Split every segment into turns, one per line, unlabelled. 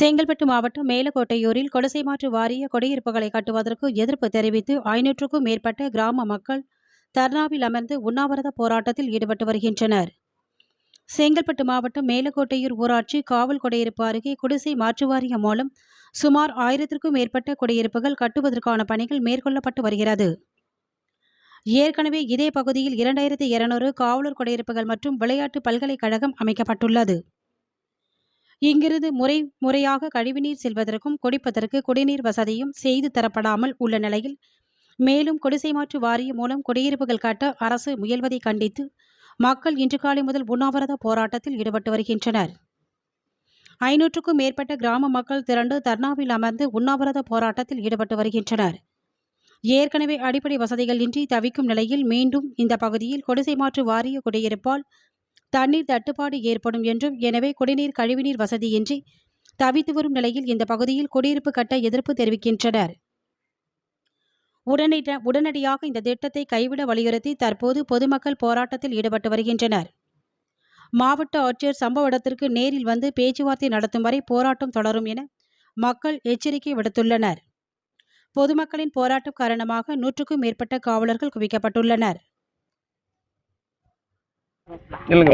செங்கல்பட்டு மாவட்டம் மேலக்கோட்டையூரில் குடிசை மாற்று வாரிய குடியிருப்புகளை கட்டுவதற்கு எதிர்ப்பு தெரிவித்து ஐநூற்றுக்கும் மேற்பட்ட கிராம மக்கள் தர்ணாவில் அமர்ந்து உண்ணாவிரத போராட்டத்தில் ஈடுபட்டு வருகின்றனர். செங்கல்பட்டு மாவட்டம் மேலக்கோட்டையூர் ஊராட்சி காவல் குடியிருப்பு அருகே குடிசை மாற்று வாரியம் மூலம் சுமார் ஆயிரத்திற்கும் மேற்பட்ட குடியிருப்புகள் கட்டுவதற்கான பணிகள் மேற்கொள்ளப்பட்டு வருகிறது. ஏற்கனவே இதே பகுதியில் இரண்டாயிரத்தி இருநூறு காவலர் குடியிருப்புகள் மற்றும் விளையாட்டு பல்கலைக்கழகம் அமைக்கப்பட்டுள்ளது. இங்கிருந்து முறை முறையாக கழிவுநீர் செல்வதற்கும் குடிப்பதற்கு குடிநீர் வசதியும் செய்து தரப்படாமல் உள்ள நிலையில் மேலும் குடிசை மாற்று வாரியம் மூலம் குடியிருப்புகள் கட்ட அரசு முயல்வதை கண்டித்து மக்கள் இன்று காலை முதல் உண்ணாவிரத போராட்டத்தில் ஈடுபட்டு வருகின்றனர். ஐநூற்றுக்கும் மேற்பட்ட கிராம மக்கள் திரண்டு தர்ணாவில் அமர்ந்து உண்ணாவிரத போராட்டத்தில் ஈடுபட்டு வருகின்றனர். ஏற்கனவே அடிப்படை வசதிகள் இன்றி தவிக்கும் நிலையில் மீண்டும் இந்த பகுதியில் குடிசை மாற்று வாரிய குடியிருப்பால் தண்ணீர் தட்டுப்பாடு ஏற்படும் என்றும் எனவே குடிநீர் கழிவுநீர் வசதியின்றி தவித்து வரும் நிலையில் இந்த பகுதியில் குடியிருப்பு கட்ட எதிர்ப்பு தெரிவிக்கின்றனர். உடனடி உடனடியாக இந்த திட்டத்தை கைவிட வலியுறுத்தி தற்போது பொதுமக்கள் போராட்டத்தில் ஈடுபட்டு வருகின்றனர். மாவட்ட ஆட்சியர் சம்பவ இடத்திற்கு நேரில் வந்து பேச்சுவார்த்தை நடத்தும் வரை போராட்டம் தொடரும் என மக்கள் எச்சரிக்கை விடுத்துள்ளனர். பொதுமக்களின் போராட்டம் காரணமாக நூற்றுக்கும் மேற்பட்ட காவலர்கள் குவிக்கப்பட்டுள்ளனர்.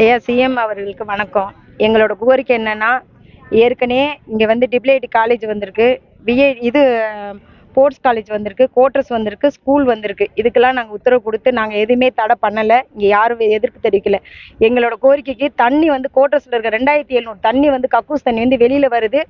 ஐயா சிஎம் அவர்களுக்கு வணக்கம். எங்களோட கோரிக்கை என்னன்னா ஏற்கனவே இங்கே வந்து டிப்ளைடி காலேஜ் வந்திருக்கு. பிஏ இது ஸ்போர்ட்ஸ் காலேஜ் வந்திருக்கு கோட்டர்ஸ் வந்திருக்கு ஸ்கூல் வந்திருக்கு. இதுக்கெல்லாம் நாங்கள் உத்தரவு கொடுத்து நாங்கள் எதுவுமே தடை பண்ணலை. இங்கே யாரும் எதிர்ப்பு தெரிவிக்கல. எங்களோட கோரிக்கைக்கு தண்ணி வந்து கோட்டர்ஸில் இருக்க ரெண்டாயிரத்தி எழுநூறு தண்ணி வந்து கக்கூஸ் தண்ணி வந்து வெளியில் வருது.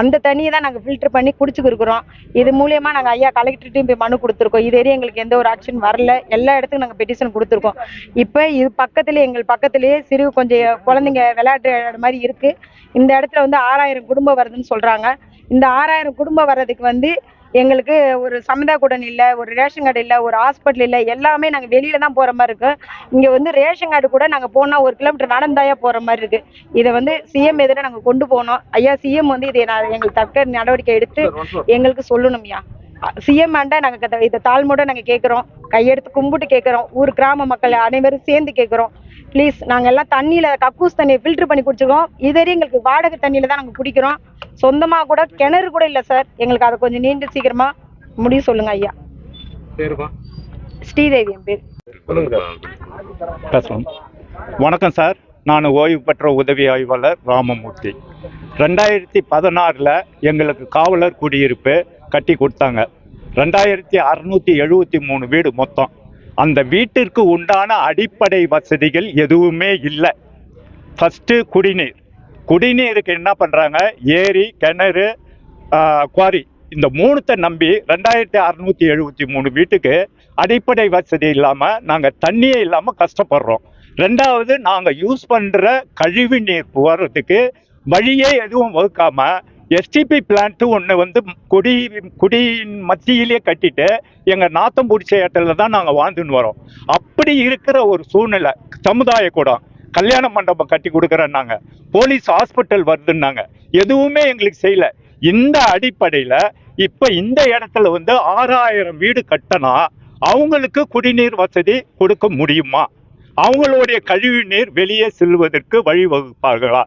அந்த தண்ணியை தான் நாங்கள் ஃபில்டர் பண்ணி குடிச்சுக்கிருக்கிறோம் இது மூலியமாக நாங்கள் ஐயா கலெக்டர்கிட்டையும் போய் மனு கொடுத்துருக்கோம். இது வரையும் எங்களுக்கு எந்த ஒரு ஆக்ஷன் வரல. எல்லா இடத்துக்கும் நாங்கள் பெட்டிஷன் கொடுத்துருக்கோம். இப்போ இது பக்கத்துலேயே எங்கள் பக்கத்துலேயே சிறு கொஞ்சம் குழந்தைங்க விளையாட்டு இடம் மாதிரி இருக்குது இந்த இடத்துல வந்து ஆறாயிரம் குடும்பம் வருதுன்னு சொல்கிறாங்க இந்த ஆறாயிரம் குடும்பம் வர்றதுக்கு வந்து எங்களுக்கு ஒரு சமுதா கூடன் இல்லை ஒரு ரேஷன் கார்டு இல்லை ஒரு ஹாஸ்பிட்டல் இல்லை எல்லாமே நாங்கள் வெளியில தான் போகிற மாதிரி இருக்கு. இங்கே வந்து ரேஷன் கார்டு கூட நாங்கள் போனால் ஒரு கிலோமீட்டர் நடந்தாயா போகிற மாதிரி இருக்கு. இதை வந்து சிஎம் எதிர நாங்கள் கொண்டு போனோம். ஐயா சிஎம் வந்து இதை நான் எங்களுக்கு தக்க நடவடிக்கை எடுத்து எங்களுக்கு சொல்லணும்யா சிஎம் ஆண்டா நாங்கள் இதை தாழ்மையோட நாங்கள் கேட்குறோம் கையெடுத்து கும்பிட்டு கேட்குறோம் ஊர் கிராம மக்கள் அனைவரும் சேர்ந்து கேட்குறோம் ப்ளீஸ் நாங்கள் எல்லாம் தண்ணியில் கக்கூஸ் தண்ணியை ஃபில்டர் பண்ணி குடிச்சிருக்கோம் இதுவரை எங்களுக்கு வாடகை தண்ணியில் தான் நாங்கள் குடிக்கிறோம். சொந்தமாக கூட கிணறு கூட இல்லை சார். எங்களுக்கு அதை கொஞ்சம் நீண்டு சீக்கிரமா முடிவு சொல்லுங்க ஐயா. ஸ்ரீதேவி என் பேர்.
பேசலாம் வணக்கம் சார். நான் ஓய்வு பெற்ற உதவி ஆய்வாளர் ராமமூர்த்தி. ரெண்டாயிரத்தி பதினாறில் எங்களுக்கு காவலர் குடியிருப்பு கட்டி கொடுத்தாங்க. ரெண்டாயிரத்தி அறுநூற்றி எழுபத்தி மூணு வீடு மொத்தம். அந்த வீட்டிற்கு உண்டான அடிப்படை வசதிகள் எதுவுமே இல்லை. ஃபஸ்ட்டு குடிநீர். குடிநீருக்கு என்ன பண்ணுறாங்க ஏரி கிணறு குவாரி. இந்த மூணுத்தை நம்பி ரெண்டாயிரத்தி அறநூற்றி எழுபத்தி மூணு வீட்டுக்கு அடிப்படை வசதி இல்லாமல் நாங்கள் தண்ணியே இல்லாமல் கஷ்டப்படுறோம். ரெண்டாவது நாங்கள் யூஸ் பண்ணுற கழிவு நீர் போகிறதுக்கு வழியே எதுவும் வகுக்காமல் எஸ்டிபி பிளான்ட்டு ஒன்று வந்து குடி குடியின் மத்தியிலே கட்டிட்டு எங்கள் நாத்தம் பிடிச்ச இடத்துல தான் நாங்கள் வாழ்ந்துன்னு வரோம். அப்படி இருக்கிற ஒரு சூழ்நிலை சமுதாய கூடம் கல்யாண மண்டபம் கட்டி கொடுக்குறேன்னாங்க. Police hospital வருதுன்னாங்க. எதுவுமே எங்களுக்கு செய்யல. இந்த அடிப்படையில் இப்போ இந்த இடத்துல வந்து ஆறாயிரம் வீடு கட்டினா அவங்களுக்கு குடிநீர் வசதி கொடுக்க முடியுமா? அவங்களுடைய கழிவு நீர் வெளியே செல்வதற்கு வழிவகுப்பார்களா?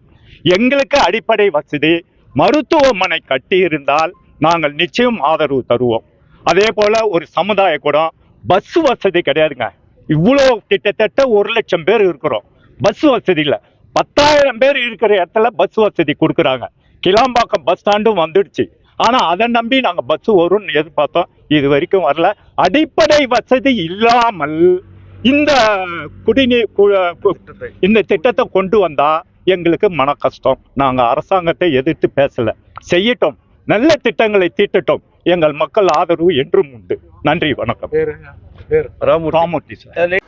எங்களுக்கு அடிப்படை வசதி மருத்துவமனை கட்டியிருந்தால் நாங்கள் நிச்சயம் ஆதரவு தருவோம். அதே போல ஒரு சமுதாய கூடம் பஸ் வசதி கிடையாதுங்க. இவ்வளோ கிட்டத்தட்ட ஒரு லட்சம் பேர் இருக்கிறோம். பஸ் வசதி இல்லை. பத்தாயிரம் பேர் இருக்கிற இடத்துல பஸ் வசதி கொடுக்குறாங்க. கிளாம்பாக்கம் பஸ் ஸ்டாண்டும் வந்துடுச்சு. ஆனால் அதை நம்பி நாங்கள் பஸ் வரும்னு எதிர்பார்த்தோம். இது வரைக்கும் வரல. அடிப்படை வசதி இல்லாமல் இந்த குடிநீர் கு- இந்த திட்டத்தை கொண்டு வந்தால் எங்களுக்கு மன கஷ்டம். நாங்கள் அரசாங்கத்தை எதிர்த்து பேசல. செய்யட்டும். நல்ல திட்டங்களை தீட்டட்டும். எங்கள் மக்கள் ஆதரவு என்றும் உண்டு. நன்றி வணக்கம். ராமூர்த்தி. சார்.